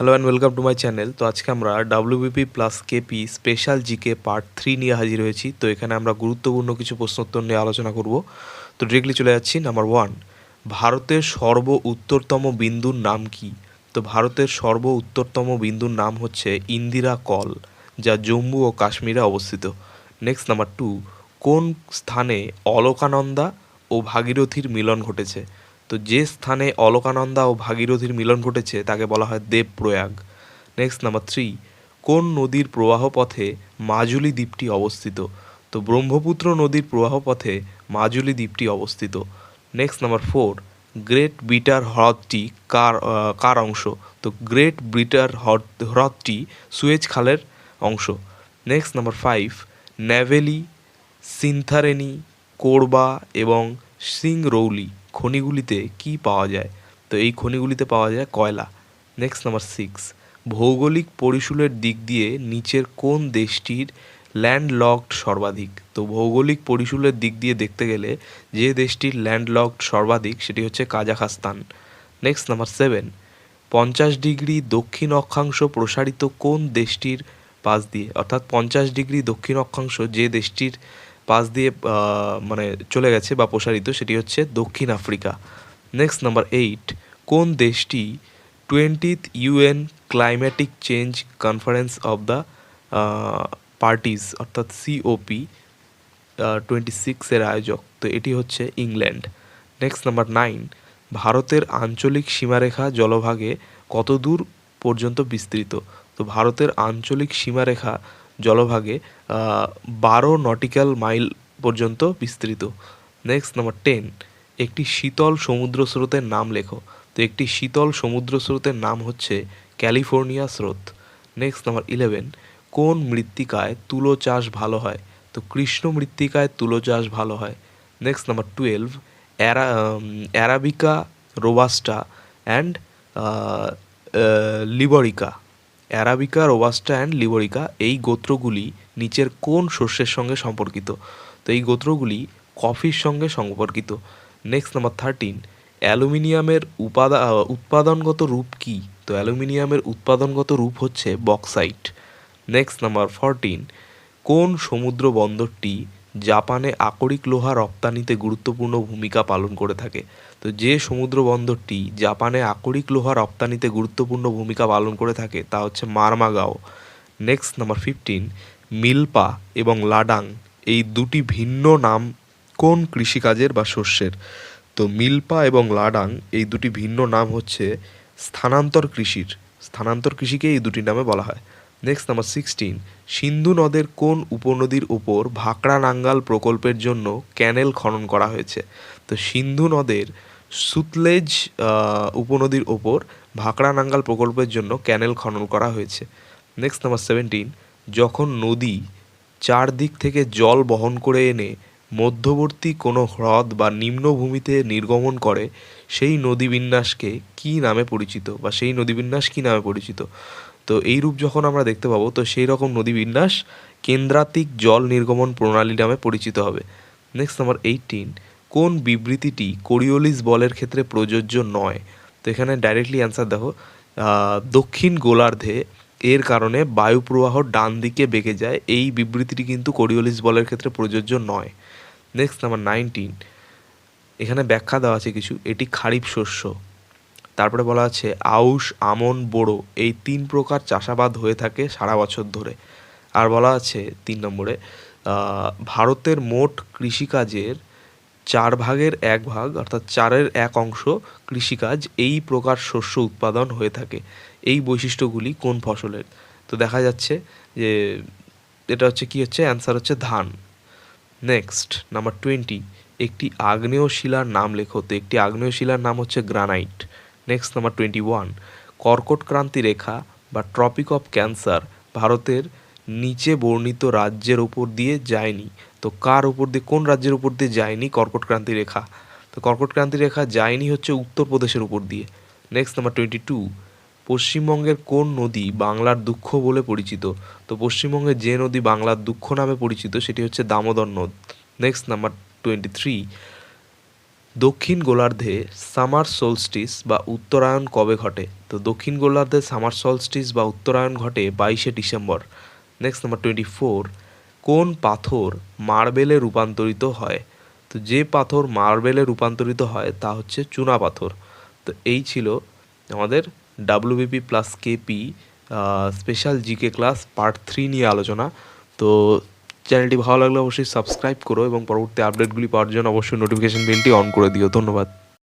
Hello and welcome to my channel তো আজকে আমরা WBP plus KP special GK part three নিয়ে হাজির হয়েছি। তো এখানে আমরা গুরুত্বপূর্ণ কিছু প্রশ্নোত্তর নিয়ে আলোচনা করব। তো ডিরেক্টলি চলে যাচ্ছি নাম্বার ওয়ান ভারতের সর্ব উত্তরতম বিন্দুর নাম কি? তো ভারতের সর্ব উত্তরতম বিন্দুর নাম হচ্ছে ইন্দিরা কল, যা জম্মু ও কাশ্মীরে অবস্থিত। নেক্সট নাম্বার টু কোন স্থানে অলকানন্দা ও ভাগীরথীর মিলন ঘটেছে? তো যে স্থানে অলকানন্দা ও ভাগীরথীর মিলন ঘটেছে, তাকে বলা হয় দেবপ্রয়াগ। নেক্সট নাম্বার থ্রি কোন নদীর প্রবাহ পথে মাজুলি দ্বীপটি অবস্থিত? তো ব্রহ্মপুত্র নদীর প্রবাহ পথে মাজুলি দ্বীপটি অবস্থিত। Next number four great bitter হ্রদটি কার কার অংশ? তো গ্রেট ব্রিটার হ্রদ হ্রদটি সুয়েজ খালের অংশ। Next number five Neyveli Singareni Korba এবং সিংরৌলি খনিগুলিতে কি পাওয়া যায়? তো এই খনিগুলিতে পাওয়া যায় কয়লা। নেক্সট নাম্বার সিক্স ভৌগোলিক পরিশূলের দিক দিয়ে নিচের কোন দেশটির ল্যান্ডলকড সর্বাধিক? তো ভৌগোলিক পরিশূলের দিক দিয়ে দেখতে গেলে যে দেশটির ল্যান্ডলকড সর্বাধিক সেটি হচ্ছে কাজাখাস্তান। নেক্সট নাম্বার সেভেন পঞ্চাশ ডিগ্রি দক্ষিণ অক্ষাংশ প্রসারিত কোন দেশটির পাশ দিয়ে? অর্থাৎ পঞ্চাশ ডিগ্রি দক্ষিণ অক্ষাংশ যে দেশটির পাশ দিয়ে মানে চলে গেছে বা প্রসারিত, সেটি হচ্ছে দক্ষিণ আফ্রিকা। নেক্সট নাম্বার এইট কোন দেশটি twentieth UN climatic change conference of the parties অর্থাৎ সিওপি টোয়েন্টি সিক্সের আয়োজক? তো এটি হচ্ছে ইংল্যান্ড। নেক্সট নাম্বার নাইন ভারতের আঞ্চলিক সীমারেখা জলভাগে কত দূর পর্যন্ত বিস্তৃত? তো ভারতের আঞ্চলিক সীমারেখা জলভাগে বারো নটিক্যাল মাইল পর্যন্ত বিস্তৃত। নেক্সট, নাম্বার টেন, একটি শীতল সমুদ্র স্রোতের নাম লেখো। তো একটি শীতল সমুদ্র স্রোতের নাম হচ্ছে ক্যালিফোর্নিয়া স্রোত। নেক্সট, নাম্বার ইলেভেন, কোন মৃত্তিকায় তুলো চাষ ভালো হয়? তো কৃষ্ণ মৃত্তিকায় তুলো চাষ ভালো হয়। Next, number twelve, অ্যারা arabica, robusta, and liberica. Arabica, robusta and liberica এই গোত্রগুলি নিচের কোন শস্যের সঙ্গে সম্পর্কিত? তো এই গোত্রগুলি কফির সঙ্গে সম্পর্কিত। নেক্সট নাম্বার থার্টিন অ্যালুমিনিয়ামের উপাদা উৎপাদনগত রূপ কী? তো অ্যালুমিনিয়ামের উৎপাদনগত রূপ হচ্ছে বক্সাইট। নেক্সট নাম্বার ফরটিন কোন সমুদ্র বন্দরটি জাপানে আকরিক লোহা রপ্তানিতে গুরুত্বপূর্ণ ভূমিকা পালন করে থাকে। তো যে সমুদ্র বন্দরটি জাপানে আকরিক লোহা রপ্তানিতে গুরুত্বপূর্ণ ভূমিকা পালন করে থাকে, তা হচ্ছে Marmagao. Next, number fifteen, milpa এবং লাডাং এই দুটি ভিন্ন নাম কোন কৃষিকাজের বা শস্যের? তো মিল্পা এবং লাডাং এই দুটি ভিন্ন নাম হচ্ছে স্থানান্তর কৃষির। স্থানান্তর কৃষিকে এই দুটি নামে বলা হয়। নেক্সট নাম্বার সিক্সটিন সিন্ধু নদের কোন উপনদীর ওপর ভাকরা নাঙ্গাল প্রকল্পের জন্য ক্যানেল খনন করা হয়েছে? তো সিন্ধু নদের সুতলেজ উপনদীর ওপর ভাকরা নাঙ্গাল প্রকল্পের জন্য ক্যানেল খনন করা হয়েছে। নেক্সট নাম্বার সেভেন্টিন যখন নদী চারদিক থেকে জল বহন করে এনে মধ্যবর্তী কোনো হ্রদ বা নিম্নভূমিতে নির্গমন করে, সেই নদীবিন্যাসকে কী নামে পরিচিত বা সেই নদীবিন্যাস কী নামে পরিচিত? তো এই রূপ যখন আমরা দেখতে পাবো, তো সেই রকম নদী বিন্যাস কেন্দ্রাতিক জল নির্গমন প্রণালী নামে পরিচিত হবে। নেক্সট নাম্বার এইটিন কোন বিবৃতিটি কোরিওলিস বলের ক্ষেত্রে প্রযোজ্য নয়? তো এখানে ডাইরেক্টলি অ্যান্সার দেখো। দক্ষিণ গোলার্ধে এর কারণে বায়ু প্রবাহ ডান দিকে বেঁকে যায়। এই বিবৃতিটি কিন্তু কোরিওলিস বলের ক্ষেত্রে প্রযোজ্য নয়। নেক্সট নাম্বার নাইনটিন এখানে ব্যাখ্যা দেওয়া আছে কিছু। এটি খারিফ শস্য। তারপরে বলা আছে, আউশ, আমন বোড়ো এই তিন প্রকার চাষাবাদ হয়ে থাকে সারা বছর ধরে। আর বলা আছে তিন নম্বরে ভারতের মোট কৃষিকাজের চার ভাগের এক ভাগ, অর্থাৎ চারের এক অংশ কৃষিকাজ, এই প্রকার শস্য উৎপাদন হয়ে থাকে। এই বৈশিষ্ট্যগুলি কোন ফসলের? তো দেখা যাচ্ছে যে, এটা হচ্ছে কি হচ্ছে? অ্যান্সার হচ্ছে ধান। নেক্সট নাম্বার টোয়েন্টি একটি আগ্নেয় শিলার নাম লেখো। তো একটি আগ্নেয় শিলার নাম হচ্ছে granite next number twenty one কর্কট ক্রান্তি রেখা বা ট্রপিক অফ ক্যান্সার ভারতের নিচে বর্ণিত রাজ্যের উপর দিয়ে যায়নি। তো কার উপর দিয়ে, কোন রাজ্যের উপর দিয়ে যায়নি কর্কট ক্রান্তি রেখা? তো কর্কট ক্রান্তি রেখা যায়নি হচ্ছে উত্তরপ্রদেশের উপর দিয়ে। নেক্সট নাম্বার টোয়েন্টি টু পশ্চিমবঙ্গের কোন নদী বাংলার দুঃখ বলে পরিচিত? তো পশ্চিমবঙ্গের যে নদী বাংলার দুঃখ নামে পরিচিত, সেটি হচ্ছে দামোদর নদ। নেক্সট নাম্বার টোয়েন্টি থ্রি দক্ষিণ গোলার্ধে সামার সোলস্টিস বা উত্তরায়ণ কবে ঘটে? তো দক্ষিণ গোলার্ধে সামার সোলস্টিস বা উত্তরায়ণ ঘটে বাইশে December. Next number twenty four কোন পাথর মার্বেলে রূপান্তরিত হয়? তো যে পাথর মার্বেলে রূপান্তরিত হয়, তা হচ্ছে চুনা পাথর। তো এই ছিল আমাদের WBP plus KP special GK class part three নিয়ে আলোচনা। তো চ্যানেলটি ভালো লাগলে অবশ্যই সাবস্ক্রাইব করো এবং পরবর্তী আপডেটগুলি পাওয়ার জন্য অবশ্যই নোটিফিকেশন বেলটি অন করে দিও। ধন্যবাদ।